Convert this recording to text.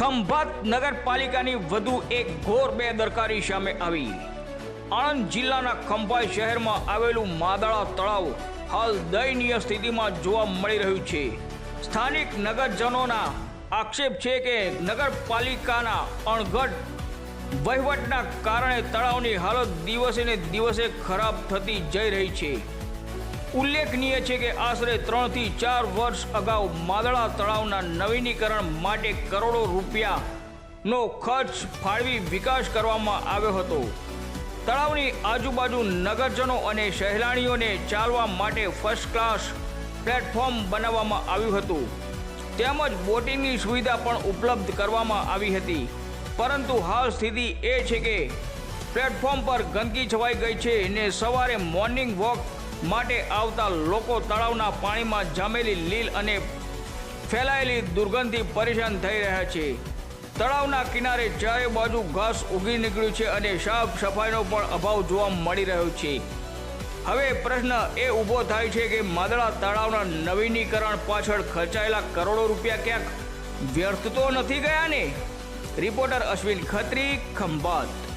ખંભાત નગરપાલિકાની વધુ એક ઘોર બેદરકારી સામે આવી. આણંદ જિલ્લાના ખંભાત શહેરમાં આવેલું માદળા તળાવ હાલ દયનીય સ્થિતિમાં જોવા મળી રહ્યું છે. સ્થાનિક નગરજનોના આક્ષેપ છે કે નગરપાલિકાના અણઘટ વહીવટના કારણે તળાવની હાલત દિવસે ને દિવસે ખરાબ થતી જઈ રહી છે. ઉલ્લેખનીય છે કે આશરે ત્રણથી ચાર વર્ષ અગાઉ માદળા તળાવના નવીનીકરણ માટે કરોડો રૂપિયાનો ખર્ચ ફાળવી વિકાસ કરવામાં આવ્યો હતો. તળાવની આજુબાજુ નગરજનો અને સહેલાણીઓને ચાલવા માટે ફર્સ્ટ ક્લાસ પ્લેટફોર્મ બનાવવામાં આવ્યું હતું. તેમજ બોટિંગની સુવિધા પણ ઉપલબ્ધ કરવામાં આવી હતી. પરંતુ હાલ સ્થિતિ એ છે કે પ્લેટફોર્મ પર ગંદકી છવાઈ ગઈ છે ને સવારે મોર્નિંગ વોક માટે આવતા લોકો તળાવના પાણીમાં જામેલી લીલ અને ફેલાયેલી દુર્ગંધથી પરેશાન થઈ રહ્યા છે. તળાવના કિનારે ચારે બાજુ ઘાસ ઉગી નીકળ્યું છે અને સાફ સફાઈનો પણ અભાવ જોવા મળી રહ્યો છે. હવે પ્રશ્ન એ ઊભો થાય છે કે માદળા તળાવના નવીનીકરણ પાછળ ખર્ચાયેલા કરોડો રૂપિયા ક્યાંક વ્યર્થ તો નથી ગયા ને? રિપોર્ટર અશ્વિન ખત્રી, ખંભાત.